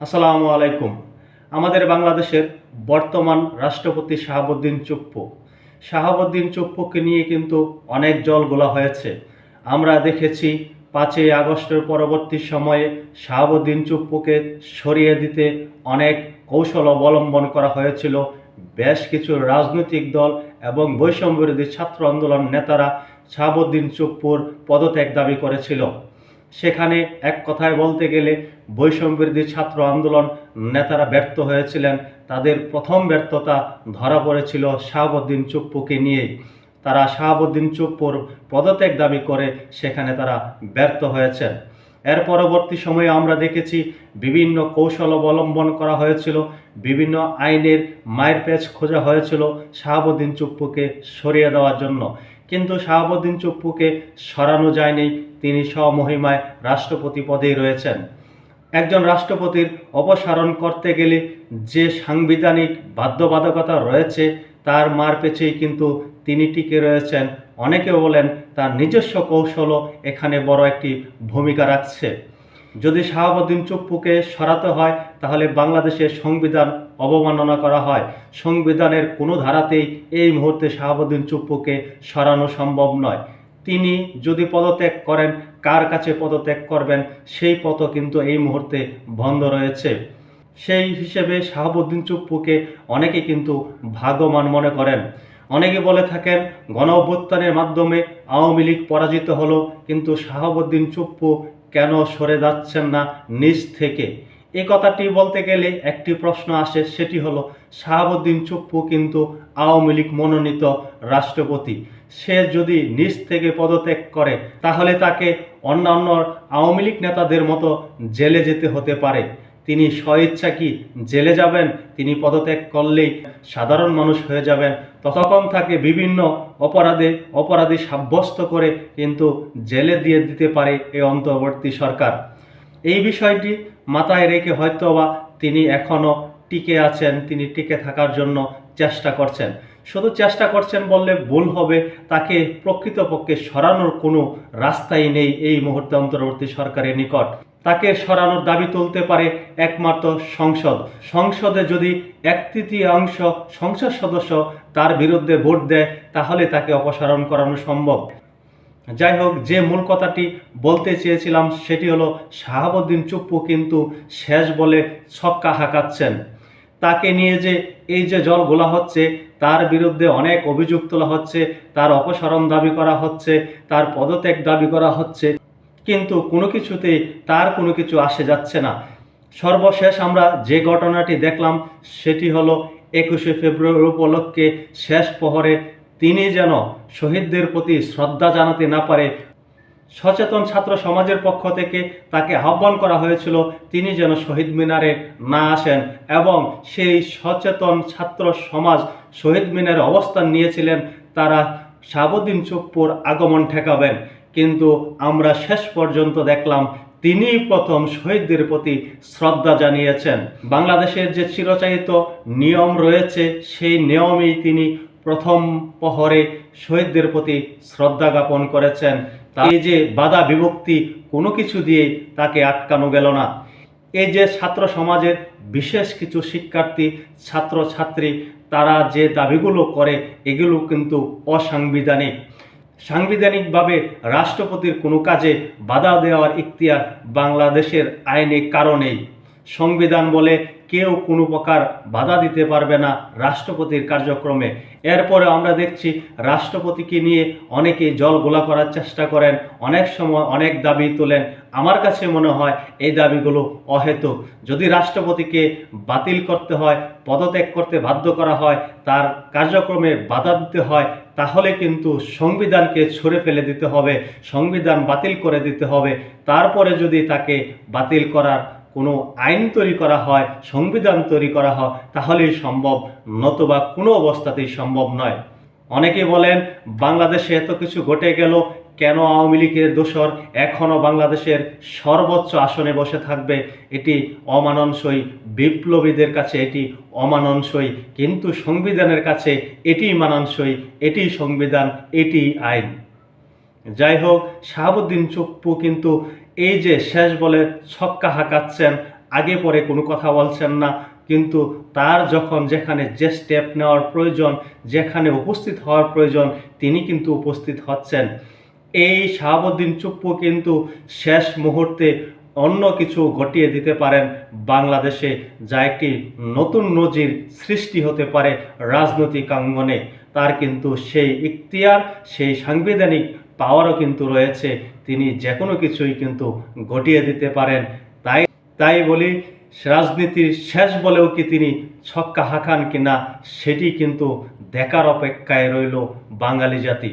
আসসালামু আলাইকুম। আমাদের বাংলাদেশের বর্তমান রাষ্ট্রপতি শাহাবুদ্দিন চুপ্পু। শাহাবুদ্দিন চুপ্পুকে নিয়ে কিন্তু অনেক জল গোলা হয়েছে। আমরা দেখেছি পাঁচই আগস্টের পরবর্তী সময়ে শাহাবুদ্দিন চুপ্পুকে সরিয়ে দিতে অনেক কৌশল অবলম্বন করা হয়েছিল। বেশ কিছু রাজনৈতিক দল এবং বৈষম্য বিরোধী ছাত্র আন্দোলন নেতারা শাহাবুদ্দিন চুপ্পুর পদত্যাগ দাবি করেছিল। সেখানে এক কথায় বলতে গেলে বৈষম্যবিরোধী ছাত্র আন্দোলন নেতারা ব্যর্থ হয়েছিলেন। তাদের প্রথম ব্যর্থতা ধরা পড়েছিল শাহাবুদ্দিন চুপ্পুকে নিয়েই তারা শাহাবুদ্দিন চুপ্পুর পদত্যাগ দাবি করে সেখানে তারা ব্যর্থ হয়েছেন। এর পরবর্তী সময়ে আমরা দেখেছি বিভিন্ন কৌশল অবলম্বন করা হয়েছিল, বিভিন্ন আইনের মায়ের পেচ খোঁজা হয়েছিল শাহাবুদ্দিন চুপ্পুকে সরিয়ে দেওয়ার জন্য। কিন্তু শাহাবুদ্দিন চুপ্পুকে সরানো যায়নি। তিনি স্বমহিমায় রাষ্ট্রপতি পদেই রয়েছেন। একজন রাষ্ট্রপতির অপসারণ করতে গেলে যে সাংবিধানিক বাধ্যবাধকতা রয়েছে, তার মার পেছেই কিন্তু তিনি টিকে রয়েছেন। অনেকে বলেন তার নিজস্ব কৌশলও এখানে বড় একটি ভূমিকা রাখছে। যদি শাহাবুদ্দিন চুপ্পুকে সরাতে হয়, তাহলে বাংলাদেশের সংবিধান অবমাননা করা হয়। সংবিধানের কোনো ধারাতেই এই মুহূর্তে শাহাবুদ্দিন চুপ্পুকে সরানো সম্ভব নয়। তিনি যদি পদত্যাগ করেন, কার কাছে পদত্যাগ করবেন, সেই পথও কিন্তু এই মুহূর্তে বন্ধ রয়েছে। সেই হিসেবে শাহাবুদ্দিন চুপ্পুকে অনেকে কিন্তু ভাগ্যমান মনে করেন। অনেকে বলে থাকেন গণ অভ্যুত্থানের মাধ্যমে আওয়ামী লীগ পরাজিত হলো, কিন্তু শাহাবুদ্দিন চুপ্পু কেন সরে যাচ্ছেন না নিজ থেকে? এ কথাটি বলতে গেলে একটি প্রশ্ন আসে, সেটি হলো, শাহাবুদ্দিন চুপ্পু কিন্তু আওয়ামী লীগ মনোনীত রাষ্ট্রপতি। সে যদি নিজ থেকে পদত্যাগ করে, তাহলে তাকে অন্যান্য আওয়ামী লীগ নেতাদের মতো জেলে যেতে হতে পারে। তিনি স্বইচ্ছা কি? জেলে যাবেন, তিনি পদত্যাগ করলেই সাধারণ মানুষ হয়ে যাবেন। ততক্ষণ তাকে বিভিন্ন অপরাধে, অপরাধী সাব্যস্ত করে কিন্তু জেলে দিয়ে দিতে পারে এই অন্তর্বর্তী সরকার। এই বিষয়টি মাথায় রেখে হয়তোবা তিনি এখনও টিকে আছেন, তিনি টিকে থাকার জন্য চেষ্টা করছেন। শুধু চেষ্টা করছেন বললে ভুল হবে, তাকে প্রকৃতপক্ষে সরানোর কোনো রাস্তাই নেই এই মুহূর্তে অন্তর্বর্তী সরকারের নিকট। তাকে সরানোর দাবি তুলতে পারে একমাত্র সংসদ। সংসদে যদি এক তৃতীয়াংশ সংসদ সদস্য তার বিরুদ্ধে ভোট দেয়, তাহলে তাকে অপসারণ করানো সম্ভব। যাই হোক, যে মূল কথাটি বলতে চেয়েছিলাম সেটি হলো, শাহাবুদ্দিন চুপ্পু কিন্তু শেষ বলে ছক্কা হাঁকাচ্ছেন। তাকে নিয়ে যে এই যে জল গোলা হচ্ছে, তার বিরুদ্ধে অনেক অভিযোগ তোলা হচ্ছে, তার অপসারণ দাবি করা হচ্ছে, তার পদত্যাগ দাবি করা হচ্ছে কিন্তু কোনো কিছুতেই তার কোনো কিছু আসে যাচ্ছে না। সর্বশেষ আমরা যে ঘটনাটি দেখলাম, সেটি হলো একুশে ফেব্রুয়ারি উপলক্ষে শেষ প্রহরে তিনি যেন শহীদদের প্রতি শ্রদ্ধা জানাতে না পারে, সচেতন ছাত্র সমাজের পক্ষ থেকে তাকে আহ্বান করা হয়েছিল, তিনি যেন শহীদ মিনারে না আসেন এবং সেই সচেতন ছাত্র সমাজ শহীদ মিনারে অবস্থান নিয়েছিলেন, তারা শাহাবুদ্দিন চুপ্পুর আগমন ঠেকাবেন। কিন্তু আমরা শেষ পর্যন্ত দেখলাম তিনি প্রথম শহীদদের প্রতি শ্রদ্ধা জানিয়েছেন। বাংলাদেশের যে চিরচাহিত নিয়ম রয়েছে, সেই নিয়মেই তিনি প্রথম প্রহরে শহীদদের প্রতি শ্রদ্ধা জ্ঞাপন করেছেন। এই যে বাধা বিভক্তি, কোনো কিছু দিয়ে তাকে আটকানো গেল না। এই যে ছাত্র সমাজের বিশেষ কিছু শিক্ষার্থী ছাত্র ছাত্রী তারা যে দাবিগুলো করে, এগুলো কিন্তু অসাংবিধানিক। সাংবিধানিকভাবে রাষ্ট্রপতির কোনো কাজে বাধা দেওয়ার ইখতিয়ার বাংলাদেশের আইনে কারণেই সংবিধান বলে কেউ কোনো প্রকার বাধা দিতে পারবে না রাষ্ট্রপতির কার্যক্রমে। এরপরে আমরা দেখছি রাষ্ট্রপতিকে নিয়ে অনেকে জল গোলা করার চেষ্টা করেন, অনেক সময় অনেক দাবি তোলেন। আমার কাছে মনে হয় এই দাবিগুলো অহেতুক। যদি রাষ্ট্রপতিকে বাতিল করতে হয়, পদত্যাগ করতে বাধ্য করা হয়, তার কার্যক্রমে বাধা দিতে হয় তাহলে কিন্তু সংবিধানকে ছুঁড়ে ফেলে দিতে হবে, সংবিধান বাতিল করে দিতে হবে। তারপরে যদি তাকে বাতিল করার কোনো আইন তৈরি করা হয়, সংবিধান তৈরি করা হয়, তাহলেই সম্ভব, নতবা কোনো অবস্থাতেই সম্ভব নয়। অনেকে বলেন, বাংলাদেশে এত কিছু ঘটে গেল কেন আওয়ামী লীগের দোসর এখনও বাংলাদেশের সর্বোচ্চ আসনে বসে থাকবে? এটি অমাননসই বিপ্লবীদের কাছে, এটি অমাননসই কিন্তু সংবিধানের কাছে, এটি মানানসই, এটি সংবিধান, এটি আইন। যাই হোক, শাহাবুদ্দিন চুপ্পু কিন্তু এই যে শেষ বলে ছক্কা হাঁকাচ্ছেন, আগে পরে কোনো কথা বলছেন না, কিন্তু তার যখন যেখানে যে স্টেপ নেওয়ার প্রয়োজন, যেখানে উপস্থিত হওয়ার প্রয়োজন, তিনি কিন্তু উপস্থিত হচ্ছেন। এই শাহাবুদ্দিন চুপ্পু কিন্তু শেষ মুহূর্তে অন্য কিছু ঘটিয়ে দিতে পারেন বাংলাদেশে, যা একটি নতুন নজির সৃষ্টি হতে পারে রাজনৈতিক অঙ্গনে তার কিন্তু সেই ইখতিয়ার, সেই সাংবিধানিক পাওয়ারও কিন্তু রয়েছে। তিনি যে কোনো কিছুই কিন্তু ঘটিয়ে দিতে পারেন। তাই তাই বলি, রাজনীতির শেষ বলেও কি তিনি ছক্কা হাঁকান কিনা, সেটি কিন্তু দেখার অপেক্ষায় রইল বাঙালি জাতি।